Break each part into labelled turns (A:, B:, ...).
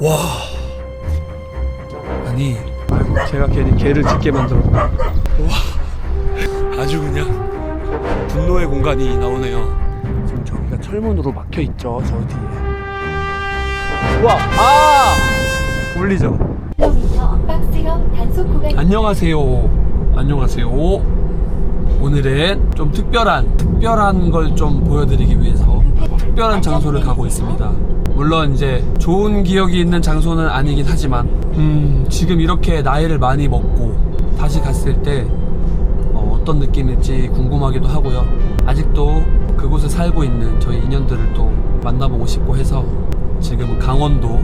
A: 와. 아니, 아이고, 제가 괜히 개를 짖게 만들었다. 와. 아주 그냥 분노의 공간이 나오네요. 지금 저기가 철문으로 막혀 있죠, 저 뒤에. 와, 아! 울리죠? 안녕하세요. 안녕하세요. 오늘은 좀 특별한 특별한 걸 좀 보여드리기 위해서 특별한 장소를 가고 있습니다. 물론 이제 좋은 기억이 있는 장소는 아니긴 하지만 음, 지금 이렇게 나이를 많이 먹고 다시 갔을 때 어, 어떤 느낌일지 궁금하기도 하고요. 아직도 그곳에 살고 있는 저희 인연들을 또 만나보고 싶고 해서 지금은 강원도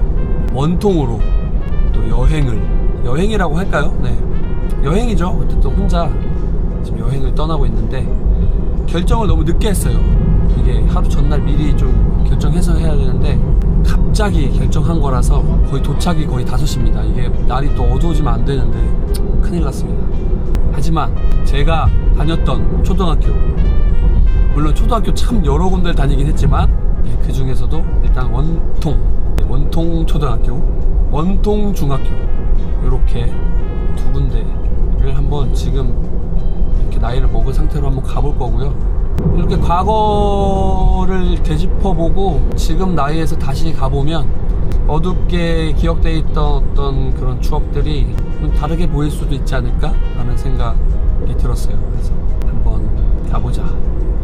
A: 원통으로 또 여행을 여행이라고 할까요? 네 여행이죠. 어쨌든 혼자 지금 여행을 떠나고 있는데 결정을 너무 늦게 했어요. 하루 전날 미리 좀 결정해서 해야 되는데 갑자기 결정한 거라서 거의 도착이 거의 5시입니다. 이게 날이 또 어두워지면 안 되는데 큰일 났습니다. 하지만 제가 다녔던 초등학교 물론 초등학교 참 여러 군데를 다니긴 했지만 그 중에서도 일단 원통 네, 원통 초등학교 원통 중학교 이렇게 두 군데를 한번 지금 이렇게 나이를 먹은 상태로 한번 가볼 거고요 이렇게 과거를 되짚어보고 지금 나이에서 다시 가보면 어둡게 기억되어 있던 어떤 그런 추억들이 좀 다르게 보일 수도 있지 않을까 라는 생각이 들었어요. 그래서 한번 가보자.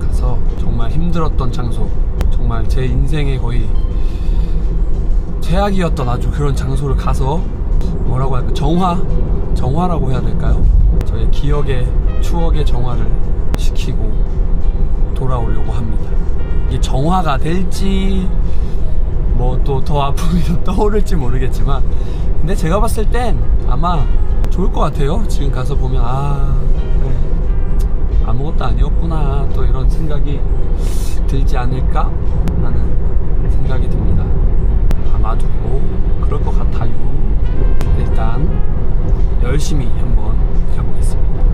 A: 가서 정말 힘들었던 장소 정말 제 인생의 거의 최악이었던 아주 그런 장소를 가서 뭐라고 할까? 정화 정화라고 해야 될까요? 저의 기억의 추억의 정화를 시키고 돌아오려고 합니다. 이게 정화가 될지 뭐 또 더 아픔이 더 떠오를지 모르겠지만 근데 제가 봤을 땐 아마 좋을 것 같아요. 지금 가서 보면 아 그래 아무것도 아니었구나 또 이런 생각이 들지 않을까 라는 생각이 듭니다. 아마도 그럴 것 같아요. 일단 열심히 한번 가보겠습니다.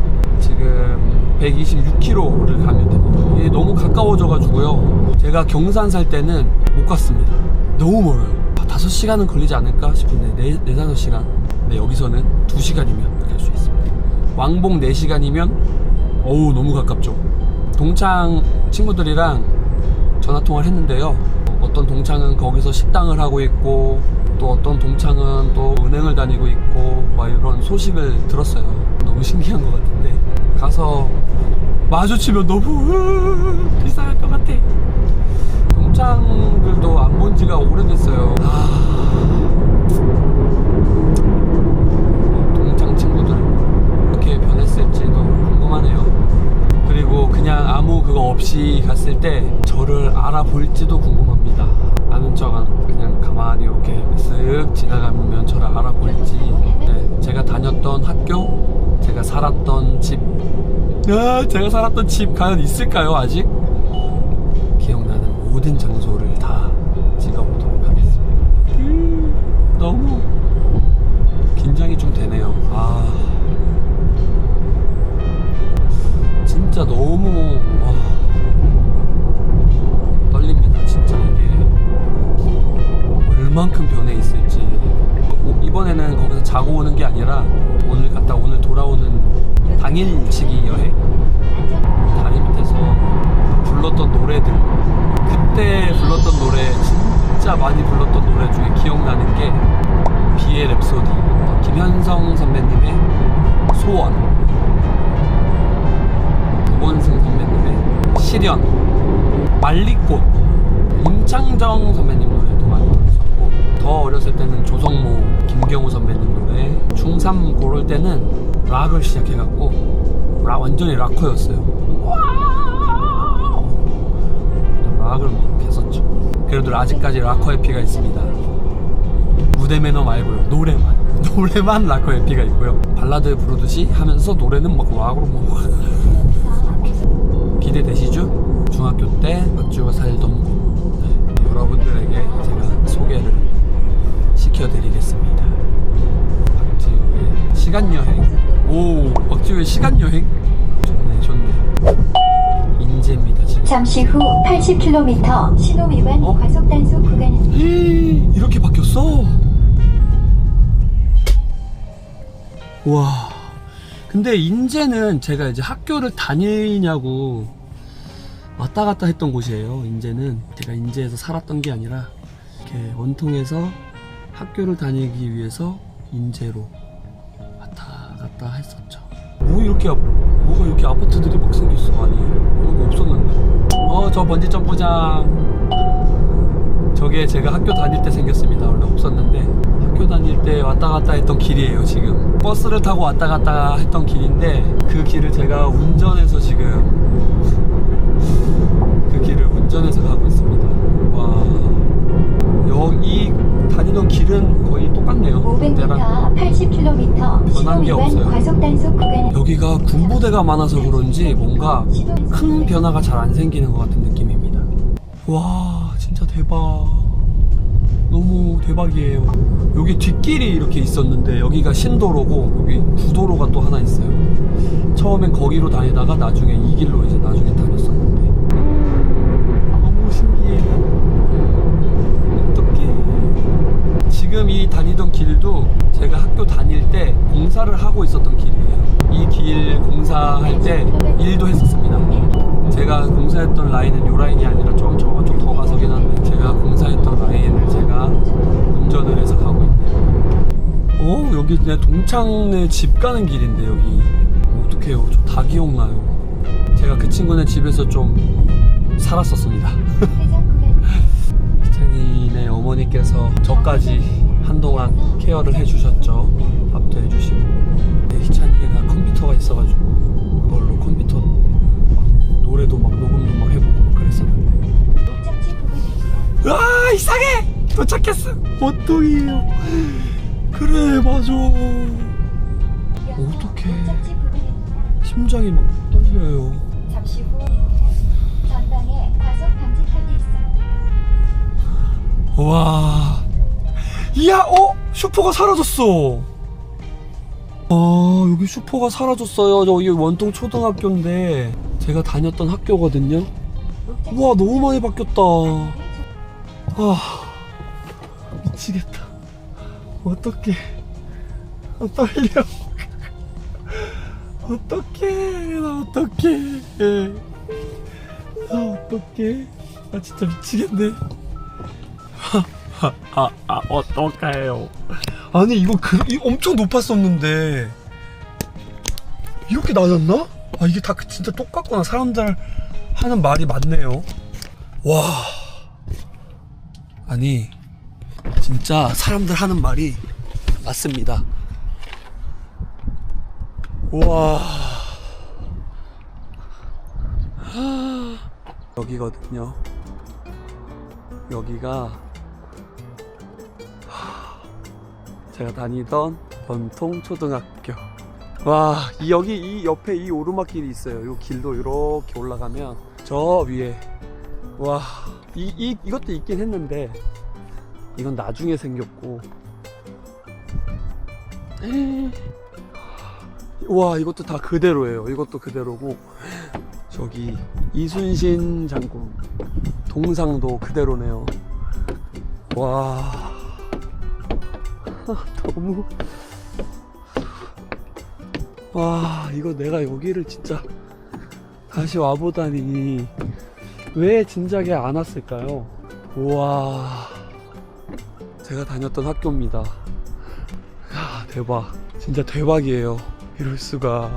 A: 지금 126km를 가면 됩니다. 이게 너무 가까워져 가지고요. 제가 경산 살 때는 못 갔습니다. 너무 멀어요. 아, 5시간은 걸리지 않을까 싶은데 4, 4 5시간. 근데 여기서는 2시간이면 갈 수 있습니다. 왕복 4시간이면 어우 너무 가깝죠. 동창 친구들이랑 전화 통화를 했는데요. 어떤 동창은 거기서 식당을 하고 있고 또 어떤 동창은 또 은행을 다니고 있고 막 이런 소식을 들었어요. 너무 신기한 것 같은데. 가서 마주치면 너무 비쌀 것 같아. 동창들도 안 본 지가 오래됐어요. 아... 동창 친구들 어떻게 변했을지도 궁금하네요. 그리고 그냥 아무 그거 없이 갔을 때 저를 알아볼지도 궁금합니다. 아는 척 그냥 가만히 이렇게 쓱 지나가면 저를 알아볼지. 네, 제가 다녔던 학교 제가 살았던 집. 아, 제가 살았던 집 과연 있을까요 아직? 기억나는 모든 장소를 다 찍어보도록 하겠습니다. 음, 너무 긴장이 좀 되네요. 아. 진짜 너무 와, 얼만큼 변해 있을지 오- 이번에는 거기서 자고 오는 게 아니라 오늘 갔다 오늘 돌아오는 당일치기 여행? 다리 밑에서 불렀던 노래들. 그때 불렀던 노래 진짜 많이 불렀던 노래 중에 기억나는 게 비의 랩소디. 김현성 선배님의 소원. 오건승 선배님의 시련. 말리꽃. 임창정 선배님 노래도 많이 더 어렸을 때는 조성모 김경호 선배님 노래 중3 고를 때는 락을 시작해갖고 락 완전히 락커였어요. 락을 막 했었죠. 그래도 아직까지 락커 에피가 있습니다. 무대 매너 말고요. 노래만. 노래만 락커 에피가 있고요. 발라드 부르듯이 하면서 노래는 막 락으로 막 기대되시죠? 중학교 때 박주가 살던 곳. 네, 여러분들에게 제가 소개를 시켜드리겠습니다. 박지우의 시간 여행. 오, 박지우의 시간 여행? 좋네, 좋네. 인제입니다. 지금.
B: 잠시 후 80km 신호 위반
A: 어?
B: 과속 단속 구간입니다.
A: 에이, 이렇게 바뀌었어? 와. 근데 인제는 제가 이제 학교를 다니냐고 왔다 갔다 했던 곳이에요. 인제는 제가 인제에서 살았던 게 아니라 이렇게 원통에서 학교를 다니기 위해서 인제로 왔다 갔다 했었죠. 뭐 이렇게 아- 뭐가 이렇게 아파트들이 막 생겼어 아니 이런 거 없었는데. 어저 번지 점프장. 저게 제가 학교 다닐 때 생겼습니다. 원래 없었는데 학교 다닐 때 왔다 갔다 했던 길이에요. 지금 버스를 타고 왔다 갔다 했던 길인데 그 길을 제가 운전해서 지금 그 길을 운전해서 가고 있습니다. 와 여기 다니던 길은 거의 똑같네요.
B: 500m, 80km, 시도
A: 변한 게 없어요.
B: 과속 단속 구간.
A: 여기가 군부대가 많아서 그런지 뭔가 큰 변화가 잘 안 생기는 것 같은 느낌입니다. 와, 진짜 대박. 너무 대박이에요. 여기 뒷길이 이렇게 있었는데 여기가 신도로고 여기 구도로가 또 하나 있어요. 처음엔 거기로 다니다가 나중에 이 길로 이제 나중에 다녔었는데 너무 신기해. 어떡해. 지금 이 다니던 길도 제가 학교 다닐 때 공사를 하고 있었던 길이에요. 이 길 공사할 때 일도 했었습니다. 제가 공사했던 라인은 요 라인이 아니라 좀 저쪽 더 가서긴 한데 제가 공사했던 라인을 제가 운전을 해서 가고 있네요. 어 여기 내 동창네 집 가는 길인데 여기 어떡해요 저 다 기억나요. 제가 그 친구네 집에서 좀 살았었습니다.
B: 구간.
A: 희찬이네 어머니께서 저까지 한동안 케어를 해주셨죠. 밥도 해주시고. 네, 희찬이가 컴퓨터가 있어가지고 그걸로 컴퓨터 막 노래도 막 녹음도 막 해보고 막 그랬었는데. 아 이상해! 도착했어. 어떡해요? 그래 맞아. 어떡해. 심장이 막 떨려요.
B: 잠시 후 전방에 과속 방지턱이 있습니다.
A: 와. 이야, 어? 슈퍼가 사라졌어. 아, 여기 슈퍼가 사라졌어요. 여기 원통 초등학교인데 제가 다녔던 학교거든요. 우와, 너무 많이 바뀌었다. 아, 미치겠다. 어떡해. 아, 떨려. 어떡해. 나 어떡해. 아, 어떡해. 아, 진짜 미치겠네. 아, 아, 어떡해요. 아니, 이거 그, 이 엄청 높았었는데. 이렇게 낮았나? 아, 이게 다 그- 진짜 똑같구나. 사람들 하는 말이 맞네요. 와. 아니, 진짜 사람들 하는 말이 맞습니다. 와. 여기거든요. 여기가 제가 다니던 전통 초등학교. 와, 이 여기 이 옆에 이 오르막길이 있어요. 이 길도 이렇게 올라가면 저 위에 와, 이, 이 이것도 있긴 했는데 이건 나중에 생겼고. 와, 이것도 다 그대로예요. 이것도 그대로고 저기 이순신 장군 동상도 그대로네요. 와, 너무 와 이거 내가 여기를 진짜 다시 와보다니 왜 진작에 안 왔을까요? 우와 제가 다녔던 학교입니다. 야 대박 진짜 대박이에요. 이럴 수가.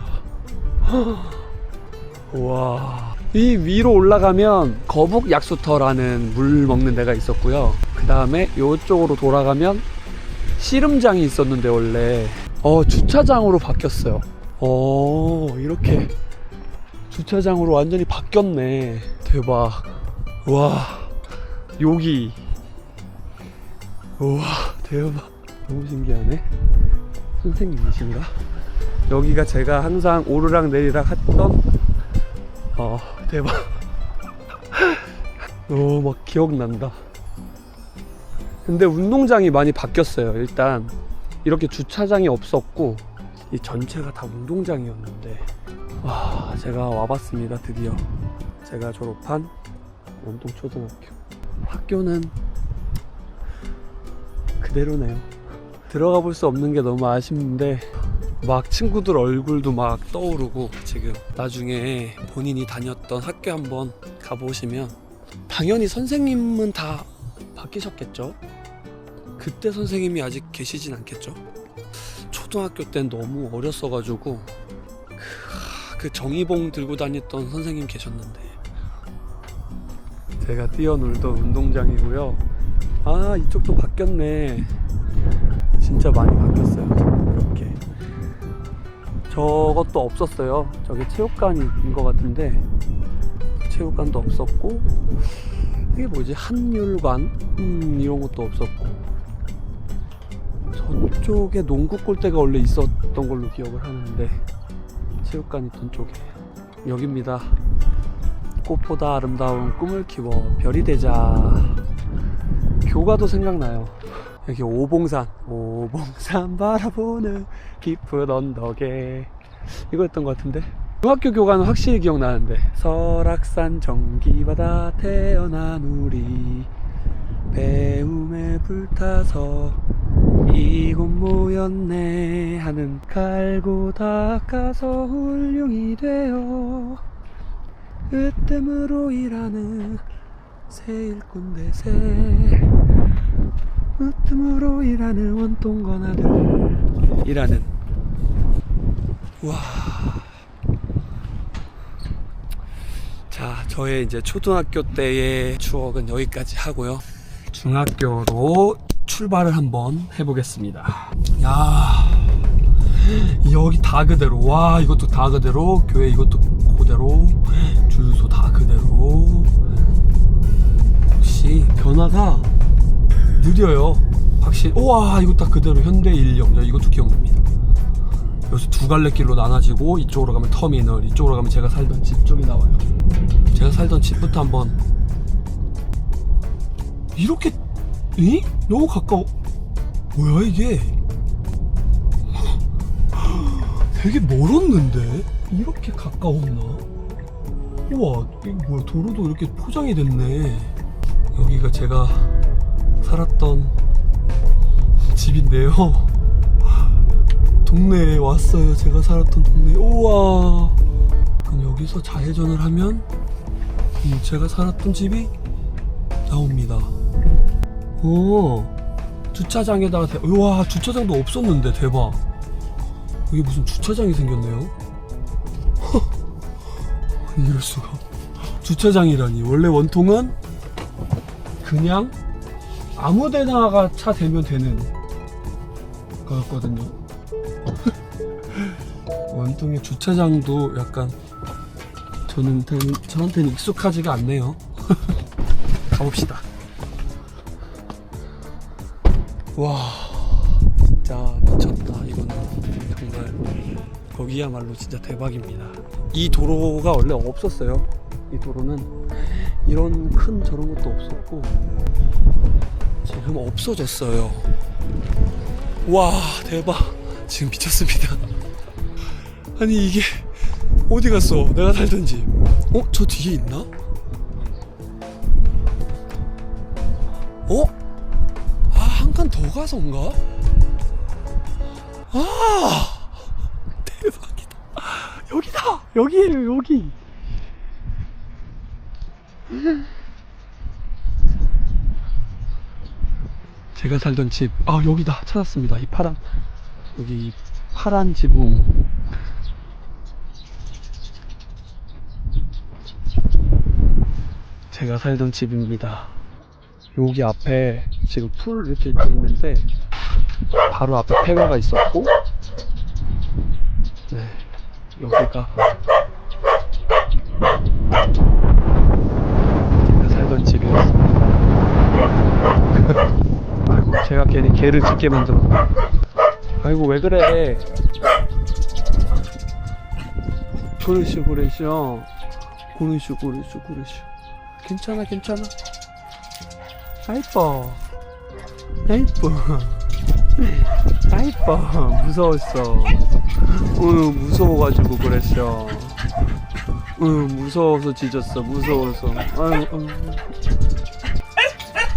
A: 와. 이 위로 올라가면 거북 약수터라는 물 먹는 데가 있었고요. 그 다음에 이쪽으로 돌아가면 씨름장이 있었는데 원래 어 주차장으로 바뀌었어요. 어 이렇게 주차장으로 완전히 바뀌었네. 대박. 와 여기 우와 대박. 너무 신기하네. 선생님이신가? 여기가 제가 항상 오르락 내리락 했던 어 대박 너무 막 기억난다 근데 운동장이 많이 바뀌었어요 일단. 이렇게 주차장이 없었고 이 전체가 다 운동장이었는데. 와 제가 와봤습니다 드디어. 제가 졸업한 원동초등학교. 학교는 그대로네요. 들어가 볼 수 없는 게 너무 아쉽는데 막 친구들 얼굴도 막 떠오르고 지금 나중에 본인이 다녔던 학교 한번 가보시면 당연히 선생님은 다 바뀌셨겠죠? 그때 선생님이 아직 계시진 않겠죠? 초등학교 땐 너무 어렸어가지고 그, 그 정의봉 들고 다녔던 선생님 계셨는데 제가 뛰어놀던 운동장이고요. 아 이쪽도 바뀌었네. 진짜 많이 바뀌었어요. 이렇게 저것도 없었어요. 저게 체육관인 것 같은데 체육관도 없었고 이게 뭐지 한율관 음, 이런 것도 없었고 저쪽에 농구 골대가 원래 있었던 걸로 기억을 하는데 체육관 있던 쪽에 여기입니다. 꽃보다 아름다운 꿈을 키워 별이 되자. 교가도 생각나요. 여기 오봉산 오봉산 바라보는 깊은 언덕에. 이거였던 것 같은데? 중학교 교과는 확실히 기억나는데. 설악산 전기바다 태어난 우리. 배움에 불타서 이곳 모였네 하는 갈고 닦아서 훌륭이 되어 으뜸으로 일하는 새 일꾼 대새 으뜸으로 일하는 원통건 아들 일하는 와. 자, 저의 이제 초등학교 때의 추억은 여기까지 하고요. 중학교로 출발을 한번 해보겠습니다. 야, 여기 다 그대로. 와, 이것도 다 그대로. 교회 이것도 그대로. 주유소 다 그대로. 역시 변화가 느려요. 확실히. 우와, 이거 다 그대로 현대 인력. 야, 이것도 기억납니다. 여기서 두 갈래 길로 나눠지고 이쪽으로 가면 터미널, 이쪽으로 가면 제가 살던 집 쪽이 나와요. 제가 살던 집부터 한번 이렇게 이? 너무 가까워. 뭐야 이게? 되게 멀었는데 이렇게 가까웠나? 우와, 이게 뭐야 도로도 이렇게 포장이 됐네. 여기가 제가 살았던 집인데요. 동네에 왔어요. 제가 살았던 동네. 우와. 그럼 여기서 좌회전을 하면 음, 제가 살았던 집이 나옵니다. 오. 주차장에다가 대... 우와 주차장도 없었는데 대박. 여기 무슨 주차장이 생겼네요. 이럴 수가. 주차장이라니. 원래 원통은 그냥 아무 데나가 차 대면 되는 거였거든요. 원통의 주차장도 약간 저는 저한테는 익숙하지가 않네요. 가봅시다. 와, 진짜 미쳤다. 이거는 정말 거기야말로 진짜 대박입니다. 이 도로가 원래 없었어요. 이 도로는 이런 큰 저런 것도 없었고 지금 없어졌어요. 와, 대박. 지금 미쳤습니다. 아니 이게 어디 갔어? 내가 살던 집. 어? 저 뒤에 있나? 어? 가서인가? 아! 대박이다. 여기다! 여기에요, 여기. 제가 살던 집. 아, 여기다. 찾았습니다. 이 파란. 여기 이 파란 지붕. 제가 살던 집입니다. 여기 앞에 지금 풀 이렇게 있는데 바로 앞에 폐가가 있었고 네 여기가 제가 살던 집이었습니다. 아이고 제가 괜히 개를 짖게 만들었네. 아이고 왜 그래? 그러시오 그러시오 그러시오 그러시오 그러시오 괜찮아 괜찮아 아 이뻐 아 이뻐 아 이뻐 무서웠어. 응 무서워가지고 그랬어. 응 무서워서 짖었어. 무서워서. 아유.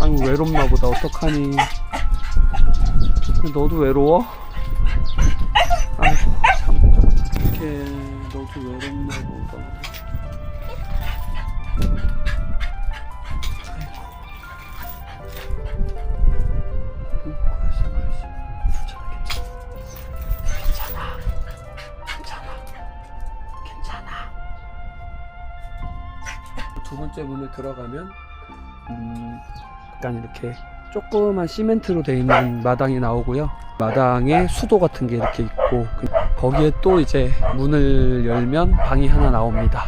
A: 아유 외롭나 보다. 어떡하니? 너도 외로워? 들어가면 음, 약간 이렇게 조그만 시멘트로 되어 있는 마당이 나오고요. 마당에 수도 같은 게 이렇게 있고 그- 거기에 또 이제 문을 열면 방이 하나 나옵니다.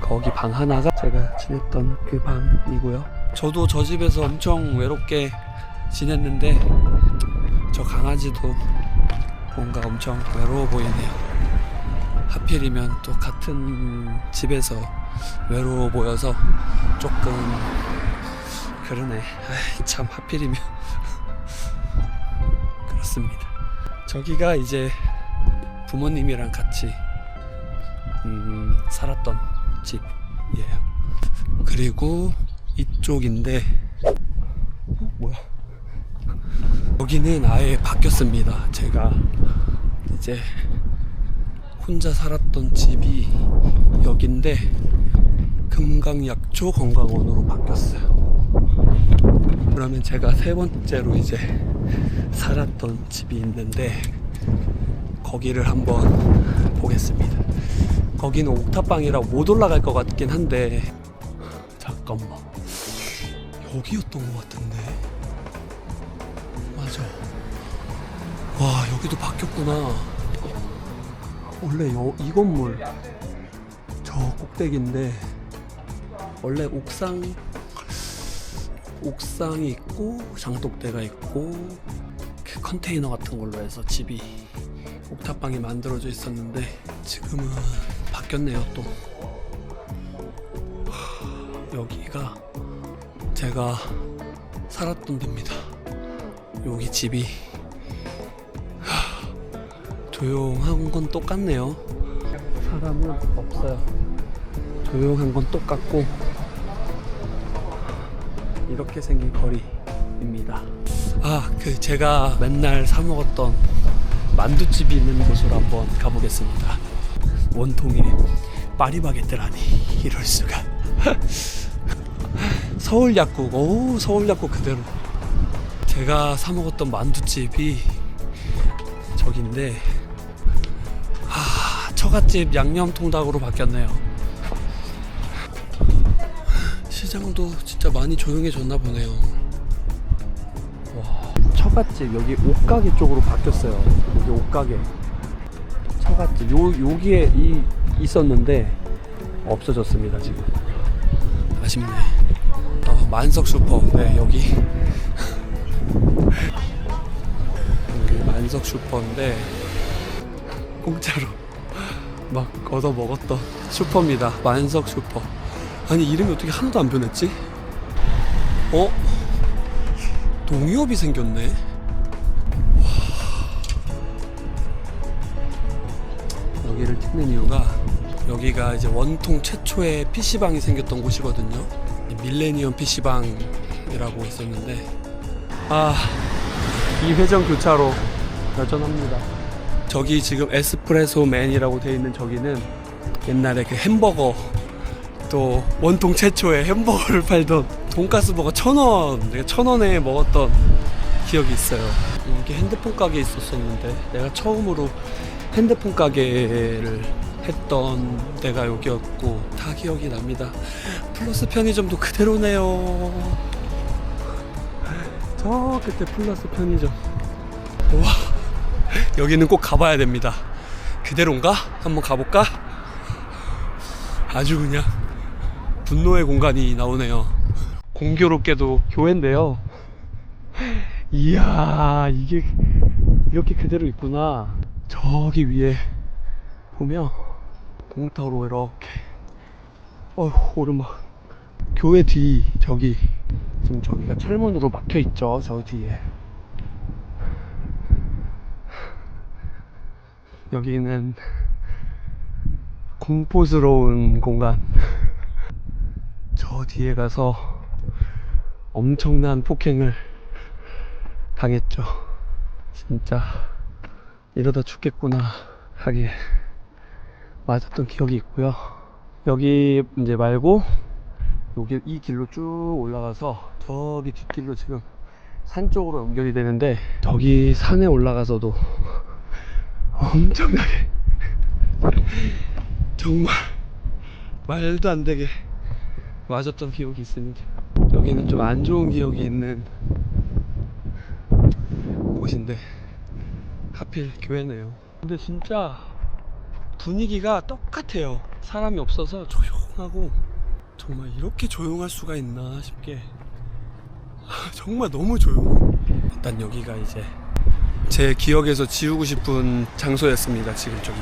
A: 거기 방 하나가 제가 지냈던 그 방이고요. 저도 저 집에서 엄청 외롭게 지냈는데 저 강아지도 뭔가 엄청 외로워 보이네요. 하필이면 또 같은 집에서 외로워 보여서 조금 그러네. 아이, 참 하필이면 그렇습니다. 저기가 이제 부모님이랑 같이 음, 살았던 집이에요. 그리고 이쪽인데 어, 뭐야? 여기는 아예 바뀌었습니다. 제가 이제 혼자 살았던 집이 여긴데 금강약초 건강원으로 바뀌었어요. 그러면 제가 세 번째로 이제 살았던 집이 있는데 거기를 한번 보겠습니다. 거기는 옥탑방이라 못 올라갈 것 같긴 한데 잠깐만 여기였던 것 같은데 맞아 와 여기도 바뀌었구나 원래 여, 이 건물 저 꼭대기인데 원래 옥상 옥상이 있고 장독대가 있고 그 컨테이너 같은 걸로 해서 집이 옥탑방이 만들어져 있었는데 지금은 바뀌었네요 또. 하, 여기가 제가 살았던 데입니다. 여기 집이 하, 조용한 건 똑같네요 사람은 없어요 조용한 건 똑같고 이렇게 생긴 거리입니다. 아, 그 제가 맨날 사 먹었던 만두집이 있는 곳으로 한번 가보겠습니다. 원통에 파리바게뜨라니 이럴 수가. 서울 약국, 오 서울 약국 그대로. 제가 사 먹었던 만두집이 저긴데, 아 처갓집 양념통닭으로 바뀌었네요. 시장도 진짜 많이 조용해졌나 보네요. 와, 처갓집 여기 옷가게 쪽으로 바뀌었어요. 여기 옷가게. 처갓집 요 여기에 이 있었는데 없어졌습니다 지금. 아쉽네. 어, 만석 슈퍼. 네 여기. 여기 만석 슈퍼인데 공짜로 막 얻어 먹었던 슈퍼입니다. 만석 슈퍼. 아니 이름이 어떻게 하나도 안 변했지? 어? 농협이 생겼네. 와. 여기를 찍는 이유가 여기가 이제 원통 최초의 PC방이 생겼던 곳이거든요. 이 밀레니엄 PC방이라고 있었는데 아, 이 회전 교차로 여전합니다. 저기 지금 에스프레소 맨이라고 돼 있는 저기는 옛날에 그 햄버거 또 원통 최초의 햄버거를 팔던 돈가스 버거 천 원, 내가 천 원에 먹었던 기억이 있어요. 여기 핸드폰 가게 있었었는데 내가 처음으로 핸드폰 가게를 했던 데가 여기였고 다 기억이 납니다. 플러스 편의점도 그대로네요. 저 그때 플러스 편의점. 와 여기는 꼭 가봐야 됩니다. 그대로인가? 한번 가볼까? 아주 그냥 분노의 공간이 나오네요. 공교롭게도 교회인데요. 이야, 이게 이렇게 그대로 있구나. 저기 위에 보면 공터로 이렇게 어휴, 오르막. 교회 뒤 저기 지금 저기가 철문으로 막혀 있죠. 저 뒤에. 여기는 공포스러운 공간. 저 뒤에 가서 엄청난 폭행을 당했죠. 진짜 이러다 죽겠구나 하게 맞았던 기억이 있고요. 여기 이제 말고 여기 이 길로 쭉 올라가서 저기 뒷길로 지금 산 쪽으로 연결이 되는데 저기 산에 올라가서도 엄청나게 정말 말도 안 되게 맞았던 기억이 있습니다. 여기는 좀 안 좋은 기억이 있는 곳인데 하필 교회네요. 근데 진짜 분위기가 똑같아요. 사람이 없어서 조용하고 정말 이렇게 조용할 수가 있나 싶게 정말 너무 조용해. 일단 여기가 이제 제 기억에서 지우고 싶은 장소였습니다. 지금 저기.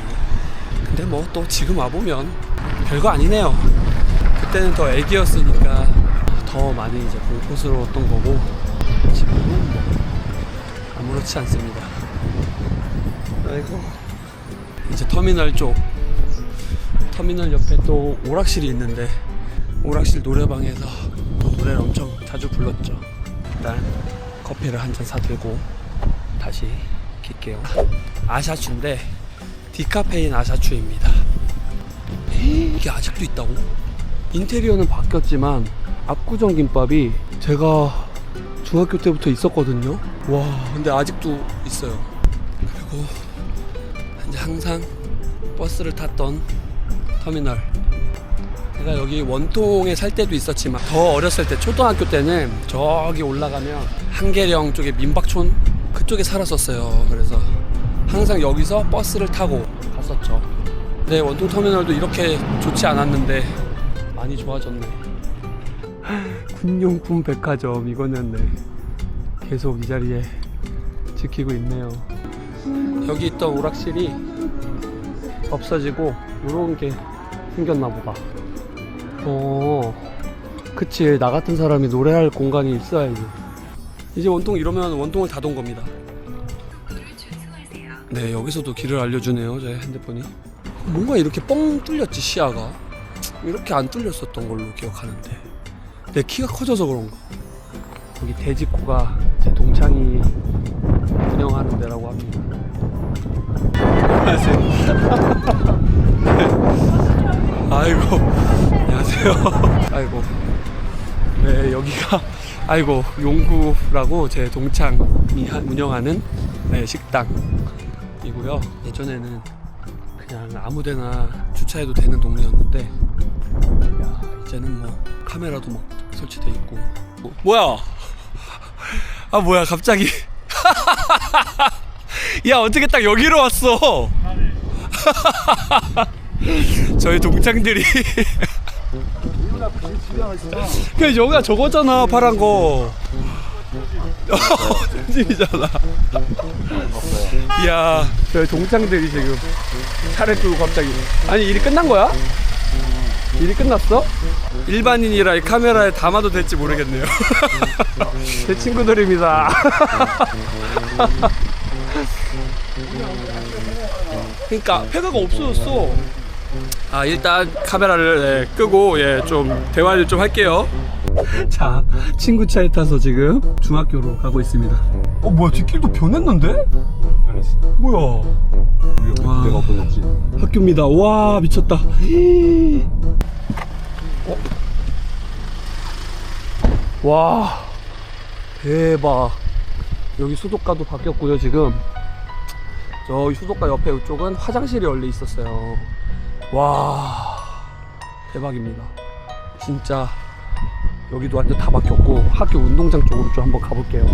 A: 근데 뭐 또 지금 와보면 별거 아니네요. 그때는 더 애기였으니까 더 많이 이제 공포스러웠던 거고 지금은 뭐 아무렇지 않습니다. 아이고 이제 터미널 쪽 터미널 옆에 또 오락실이 있는데 오락실 노래방에서 노래를 엄청 자주 불렀죠. 일단 커피를 한 잔 사들고 다시 킬게요. 아샤추인데 디카페인 아샤추입니다. 이게 아직도 있다고? 인테리어는 바뀌었지만 압구정 김밥이 제가 중학교 때부터 있었거든요. 와, 근데 아직도 있어요. 그리고 이제 항상 버스를 탔던 터미널. 제가 여기 원통에 살 때도 있었지만 더 어렸을 때 초등학교 때는 저기 올라가면 한계령 쪽에 민박촌 그 쪽에 살았었어요. 그래서 항상 여기서 버스를 타고 갔었죠. 네, 원통 터미널도 이렇게 좋지 않았는데 많이 좋아졌네. 군용품 백화점 이거는 네, 계속 이 자리에 지키고 있네요. 여기 있던 오락실이 없어지고 이런 게 생겼나 보다. 어, 그치. 나 같은 사람이 노래할 공간이 있어야지. 이제 원통 이러면 원통을 닫은 겁니다. 네, 여기서도 길을 알려주네요, 제 핸드폰이. 뭔가 이렇게 뻥 뚫렸지, 시야가. 이렇게 안 뚫렸었던 걸로 기억하는데. 내 키가 커져서 그런가. 여기 돼지코가 제 동창이 운영하는 데라고 합니다. 안녕하세요. 아이고, 안녕하세요. 아이고. 네, 여기가, 아이고, 용구라고 제 동창이 하- 운영하는 네, 식당이고요. 예전에는 그냥 아무 데나 주차해도 되는 동네였는데, 야, 이제는 뭐, 카메라도 막 설치돼 있고. 뭐, 뭐야? 아, 뭐야, 갑자기. 야, 어떻게 딱 여기로 왔어? 저희 동창들이 그냥 여기가 저거잖아 파란 거 집이잖아 이야 저희 동창들이 지금 차를 끌고 갑자기 아니 일이 끝난 거야? 일이 끝났어? 일반인이라 이 카메라에 담아도 될지 모르겠네요 제 친구들입니다 그러니까 폐가가 없어졌어. 아 일단 카메라를 네, 끄고 예 좀 대화를 좀 할게요. 자 친구 차에 타서 지금 중학교로 가고 있습니다. 어 뭐야 뒷길도 변했는데? 뭐야? 와.
C: 내가 없어졌지.
A: 학교입니다. 와 미쳤다. 히이. 어? 와 대박. 여기 수도가도 바뀌었고요 지금. 저기 수도가 옆에 이쪽은 화장실이 원래 있었어요. 와 대박입니다. 진짜 여기도 완전 다 바뀌었고 학교 운동장 쪽으로 좀 한번 가볼게요.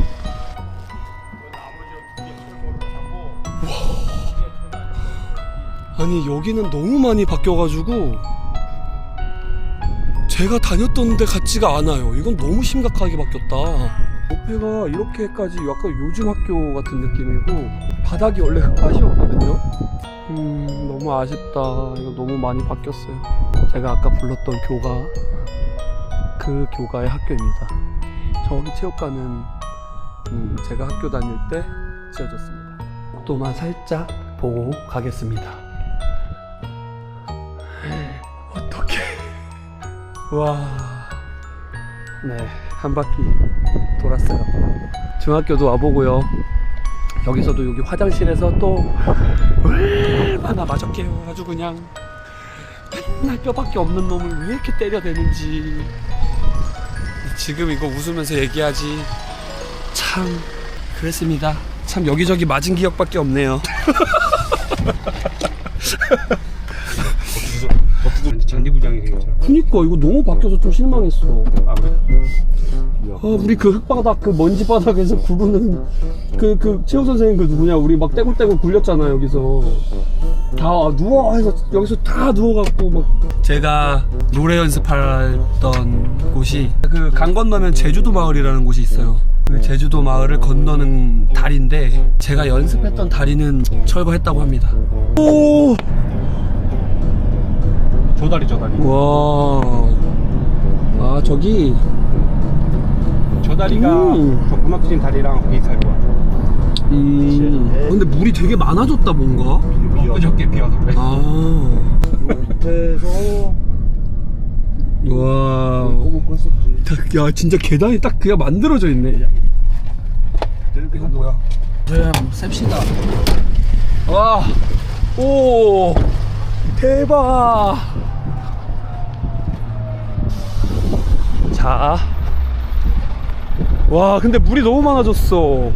A: 아니 여기는 너무 많이 바뀌어가지고 제가 다녔던 데 같지가 않아요. 이건 너무 심각하게 바뀌었다. 옆에가 이렇게까지 약간 요즘 학교 같은 느낌이고 바닥이 원래 흙밭이었거든요. 음 너무 아쉽다. 이거 너무 많이 바뀌었어요. 제가 아까 불렀던 교가 그 교가의 학교입니다. 저기 체육관은 음, 제가 학교 다닐 때 지어졌습니다. 또만 살짝 보고 가겠습니다. 어떻게? 와, 네, 한 바퀴 돌았어요. 중학교도 와보고요. 여기서도 여기 화장실에서 또 얼마나 맞았게요. 아주 그냥 맨날 뼈밖에 없는 놈을 왜 이렇게 때려대는지 지금 이거 웃으면서 얘기하지 참 그랬습니다 참 여기저기 맞은 기억밖에 없네요
C: 잔디부장이 생겼잖아.
A: 그니까 이거 너무 바뀌어서 좀 실망했어
C: 아 그래?
A: 아, 우리 그 흙바닥 그 먼지 바닥에서 구르는 그 그 체육 선생님 그 누구냐? 우리 막 떼굴떼굴 굴렸잖아 여기서. 다 누워 해서 여기서 다 누워갖고 막 제가 노래 연습하던 곳이 그 강 건너면 제주도 마을이라는 곳이 있어요. 그 제주도 마을을 건너는 다리인데 제가 연습했던 다리는 철거했다고 합니다. 오!
C: 저 다리 저 다리.
A: 와. 아 저기
C: 저 다리가
A: 음.
C: 저 고막진 다리랑 비슷할 거야.
A: 음. 근데 물이 되게 많아졌다 뭔가.
C: 그저께 비 와서 그래.
A: 아.
C: 밑에서
A: 와. 딱, 야 진짜 계단이 딱 그냥 만들어져 있네.
C: 이거 뭐야?
A: 좀 셉시다. 와. 오. 대박. 자. 와 근데 물이 너무 많아졌어.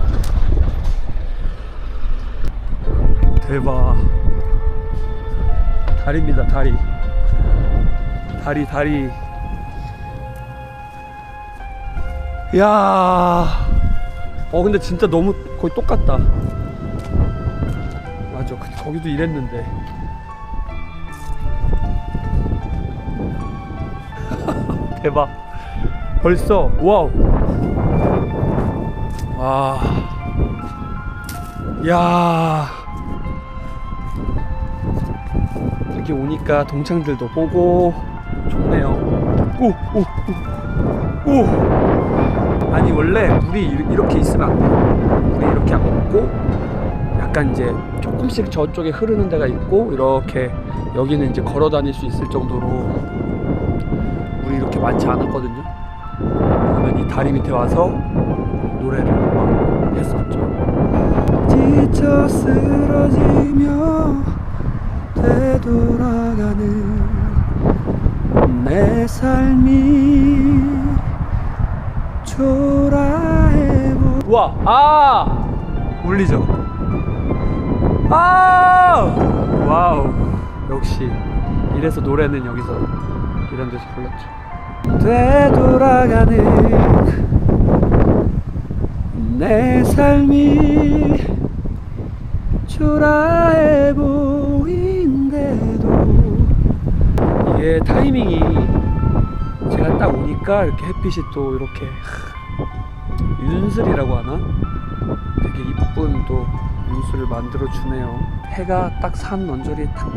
A: 대박. 다리입니다 다리. 다리 다리. 야. 어 근데 진짜 너무 거의 똑같다. 맞아. 그- 거기도 이랬는데. 대박. 벌써 와우. 와. 야. 이렇게 오니까 동창들도 보고 좋네요. 오, 오, 오. 오. 아니 원래 물이 이- 이렇게 있으면 안 돼. 물이 이렇게 없고 약간 이제 조금씩 저쪽에 흐르는 데가 있고 이렇게 여기는 이제 걸어 다닐 수 있을 정도로 물이 이렇게 많지 않았거든요. 그러면 이 다리 밑에 와서 노래를 막 했었죠. 지쳐 쓰러지며 되돌아가는 내 삶이 초라해보 우와 아! 울리죠? 아! 와우 역시 이래서 노래는 여기서 이런 데서 불렀죠. 되돌아가는 내 삶이 초라해 보인데도 이게 타이밍이 제가 딱 오니까 이렇게 햇빛이 또 이렇게 윤슬이라고 하나? 되게 이쁜 또 윤슬을 만들어 주네요. 해가 딱 산 언저리에 딱,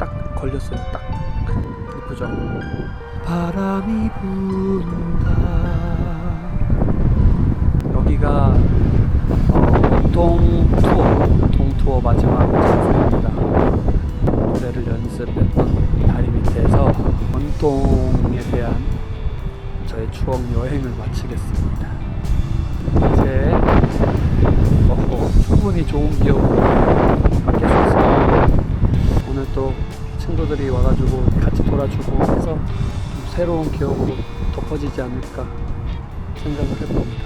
A: 딱 걸렸어요. 딱 이쁘죠? 바람이 분다. 여기가 어, 동 투어, 동 투어 마지막 장소입니다. 노래를 연습했던 다리 밑에서 전통에 대한 저의 추억 여행을 마치겠습니다. 이제 어, 충분히 좋은 기억으로 바뀔 수 거예요. 오늘 또 친구들이 와가지고 같이 돌아주고 해서 좀 새로운 기억으로 덮어지지 않을까 생각을 해봅니다.